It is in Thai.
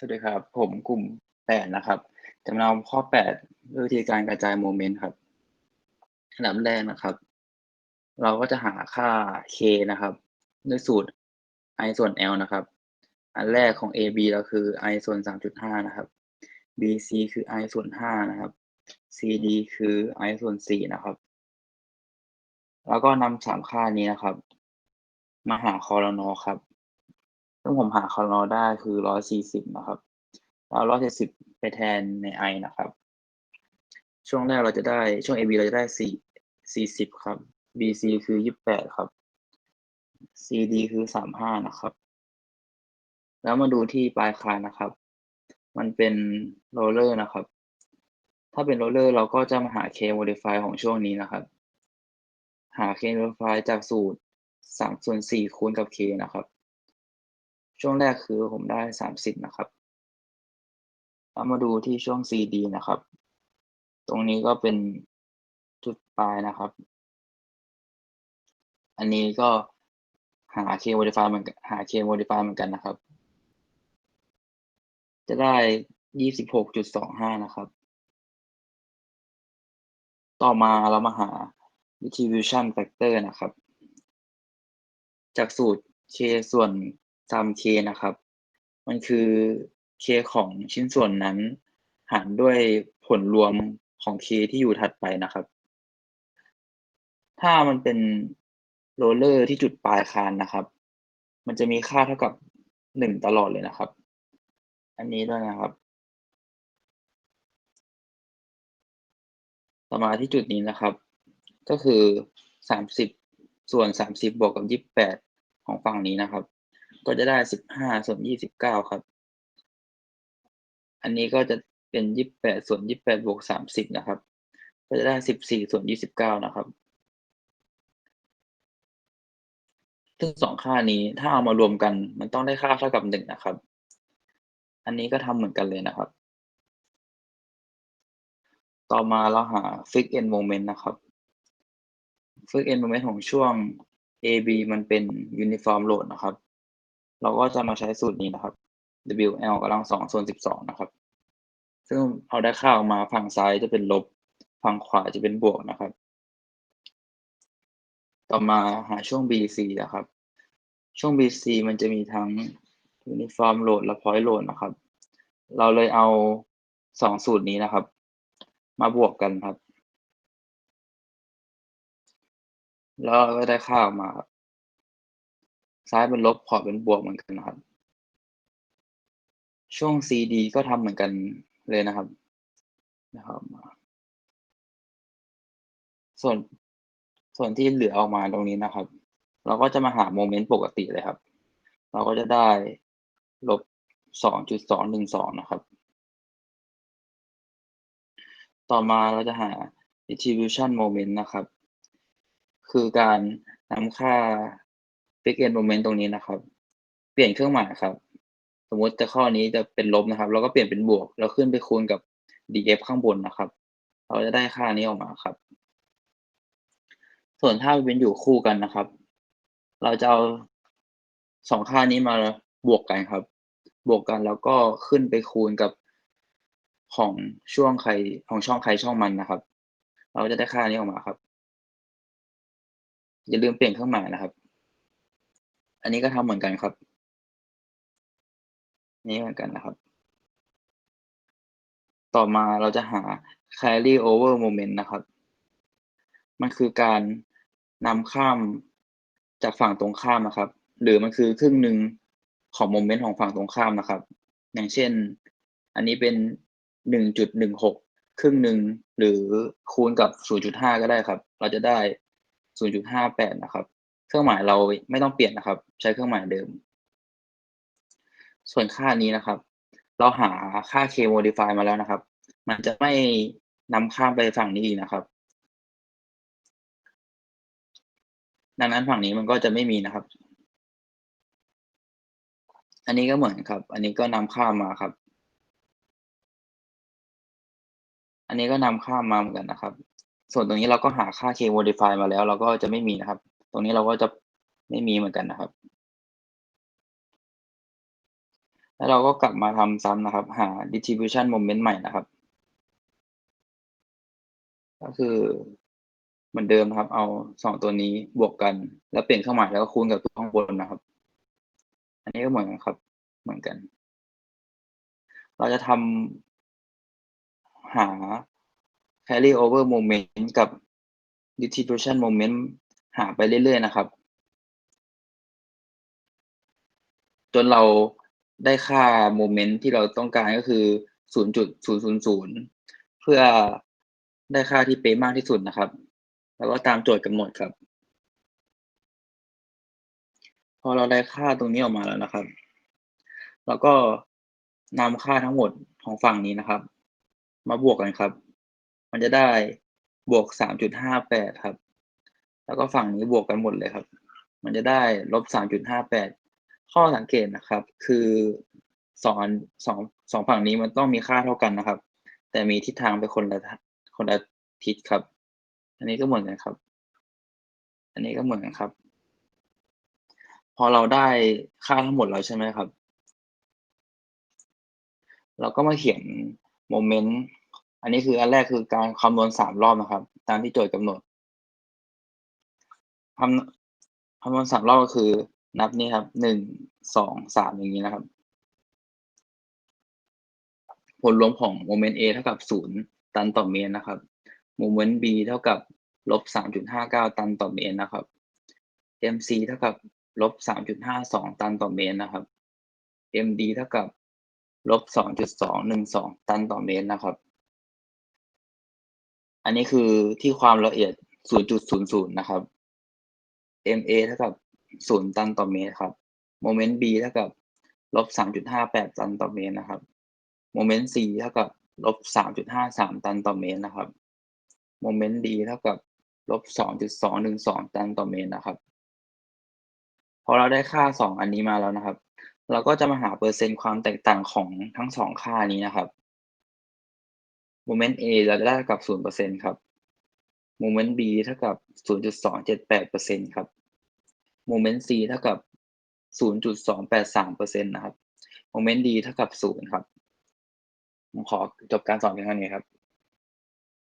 สวัสดีครับ ผมกลุ่ม8นะครับจะมาเอาข้อ8ด้วยวิธีการกระจายโมเมนต์ครับอันดับแรกนะครับ เราก็จะหาค่า k นะครับด้วยสูตร i ส่วน l นะครับ อันแรกของ ab เราคือ i ส่วน3.5 นะครับ bc คือ i ส่วน5นะครับ cd คือ i ส่วน4นะครับ แล้วก็นำสามค่านี้นะครับ มาหาคอรนอครับ ซึ่งผมหาคอรนได้คือ140นะครับแล้ว170ไปแทนใน i นะครับ ช่วงแรกเราจะได้ช่วง ab เราจะได้4 40ครับ bc คือ28ครับ cd คือ35นะครับ แล้วมาดูที่ปลายคานนะครับ มันเป็นโรลเลอร์นะครับ ถ้าเป็นโรลเลอร์เราก็จะมาหา k modify ของช่วงนี้นะครับ หา k modify จากสูตร3ส่วน4คูณกับ k นะครับ ช่วงแรกคือผมได้30นะครับแล้วมาดูที่ช่วง CD นะครับ ตรงนี้ก็เป็นจุดปลายนะครับ อันนี้ก็หา k modify เหมือนกันหา k modify เหมือนกันนะครับ จะได้26.25นะครับ ต่อมาเรามาหา distribution factor นะครับ จากสูตร k ส่วน sum k นะครับ มันคือ k ของชิ้นส่วนนั้น หารด้วยผลรวมของ k ที่อยู่ถัดไปนะครับ ถ้ามันเป็นโรลเลอร์ที่จุดปลายคานนะครับ มันจะมีค่าเท่ากับ 1 ตลอดเลยนะครับ อันนี้ด้วยนะครับ ต่อมาที่จุดนี้นะครับ ก็คือ 30 ส่วน 30 บวกกับ 28 ของฝั่งนี้นะครับ ก็จะได้15ส่วน29ครับ อันนี้ก็จะเป็น28ส่วน28บวก30นะครับ ก็จะได้14ส่วน29นะครับ ซึ่งสองค่านี้ถ้าเอามารวมกัน มันต้องได้ค่าเท่ากับ1นะครับ อันนี้ก็ทำเหมือนกันเลยนะครับ ต่อมาเราหา fixed end moment นะครับ fixed end moment ของช่วง AB มันเป็น uniform load นะครับ เราก็จะมาใช้สูตรนี้นะครับ WL กำลัง2ส่วน12นะครับ ซึ่งเอาได้ค่าออกมาฝั่งซ้ายจะเป็นลบ ฝั่งขวาจะเป็นบวกนะครับ ต่อมาหาช่วง BC นะครับ ช่วง BC มันจะมีทั้ง uniform load และ point load นะครับ เราเลยเอา2สูตรนี้นะครับ มาบวกกันครับ แล้วก็ได้ค่าออกมาครับ ซ้ายเป็นลบขวาเป็นบวกเหมือนกันนะครับ ช่วง CD ก็ทำเหมือนกันเลยนะครับนะครับส่วนส่วนที่เหลือออกมาตรงนี้นะครับ เราก็จะมาหาโมเมนต์ปกติเลยครับ เราก็จะได้ลบ2.212นะครับ ต่อมาเราจะหา distribution moment นะครับ คือการนำค่า fixed end moment ตรงนี้นะครับ เปลี่ยนเครื่องหมายครับ สมมติจะข้อนี้จะเป็นลบนะครับ เราก็เปลี่ยนเป็นบวก แล้วขึ้นไปคูณกับ df ข้างบนนะครับ เราจะได้ค่านี้ออกมาครับ ส่วนถ้าเป็นอยู่คู่กันนะครับ เราจะเอาสองค่านี้มาบวกกันครับ บวกกันแล้วก็ขึ้นไปคูณกับของช่วงใครของช่องใครช่องมันนะครับ เราจะได้ค่านี้ออกมาครับ อย่าลืมเปลี่ยนเครื่องหมายนะครับ อันนี้ก็ทำเหมือนกันครับ นี้เหมือนกันนะครับ ต่อมาเราจะหา carry over moment นะครับ มันคือการนำข้ามจากฝั่งตรงข้ามนะครับ หรือมันคือครึ่งหนึ่งของโมเมนต์ของฝั่งตรงข้ามนะครับ อย่างเช่น อันนี้เป็น1.16ครึ่งหนึ่งหรือคูณกับ0.5ก็ได้ครับ เราจะได้0.58นะครับ เครื่องหมายเราไม่ต้องเปลี่ยนนะครับ ใช้เครื่องหมายเดิม ส่วนค่านี้นะครับ เราหาค่า k modify มาแล้วนะครับ มันจะไม่นำข้ามไปฝั่งนี้อีกนะครับ ดังนั้นฝั่งนี้มันก็จะไม่มีนะครับ อันนี้ก็เหมือนครับ อันนี้ก็นำข้ามมาครับ อันนี้ก็นำข้ามมาเหมือนกันนะครับ ส่วนตรงนี้เราก็หาค่า k modify มาแล้ว เราก็จะไม่มีนะครับ ตรงนี้เราก็จะไม่มีเหมือนกันนะครับ แล้วเราก็กลับมาทำซ้ำนะครับ หา distribution moment ใหม่นะครับ ก็คือเหมือนเดิมครับ เอา2ตัวนี้บวกกัน แล้วเปลี่ยนเครื่องหมายแล้วก็คูณกับตัวข้างบนนะครับ อันนี้ก็เหมือนกันครับ เหมือนกัน เราจะทำหา carry over moment กับ distribution moment หาไปเรื่อยๆนะครับ จนเราได้ค่าโมเมนต์ที่เราต้องการก็คือ 0.000 เพื่อได้ค่าที่เป๊ะมากที่สุดนะครับ แล้วก็ตามโจทย์กำหนดครับ พอเราได้ค่าตรงนี้ออกมาแล้วนะครับเราก็นำค่าทั้งหมดของฝั่งนี้นะครับ มาบวกกันครับ มันจะได้บวก 3.58 ครับ แล้วก็ฝั่งนี้บวกกันหมดเลยครับ มันจะได้ลบ3.58ข้อสังเกตนะครับ คือ2อัน2 2ฝั่งนี้มันต้องมีค่าเท่ากันนะครับ แต่มีทิศทางไปคนละคนละทิศครับ อันนี้ก็เหมือนกันครับ อันนี้ก็เหมือนกันครับ พอเราได้ค่าทั้งหมดแล้วใช่ไหมครับ เราก็มาเขียนโมเมนต์อันนี้คืออันแรกคือการคำนวณ3รอบนะครับ ตามที่โจทย์กำหนด คำคำนวณ3รอบก็คือ นับนี่ครับ1 2 3องสามอย่างงี้นะครับ ผลรวมของโมเมนต์ A เท่ากับ0ตันต่อเมตรนะครับโมเมนต์ B เท่ากับลบ3.59ตันต่อเมตรนะครับ MC เท่ากับลบ3.52ตันต่อเมตรนะครับ MD เท่ากับลบ2.212ตันต่อเมตรนะครับ อันนี้คือที่ความละเอียด 0.00 นะครับ MA เท่ากับ0ตันต่อเมตรครับโมเมนต์ B เท่ากับลบ3.58ตันต่อเมตรนะครับโมเมนต์ C เท่ากับลบ3.53ตันต่อเมตรนะครับโมเมนต์ D เท่ากับลบ2.212ตันต่อเมตรนะครับพอเราได้ค่า2อันนี้มาแล้วนะครับ เราก็จะมาหาเปอร์เซ็นต์ความแตกต่างของทั้ง2ค่านี้นะครับโมเมนต์ A เราจะได้เท่ากับ0%ครับโมเมนต์ B เท่ากับ0.278%ครับ โมเมนต์ C เท่ากับ 0.283%นะครับ โมเมนต์ D เท่ากับ 0 ครับ ผมขอจบการสอนเพียงเท่านี้ครับ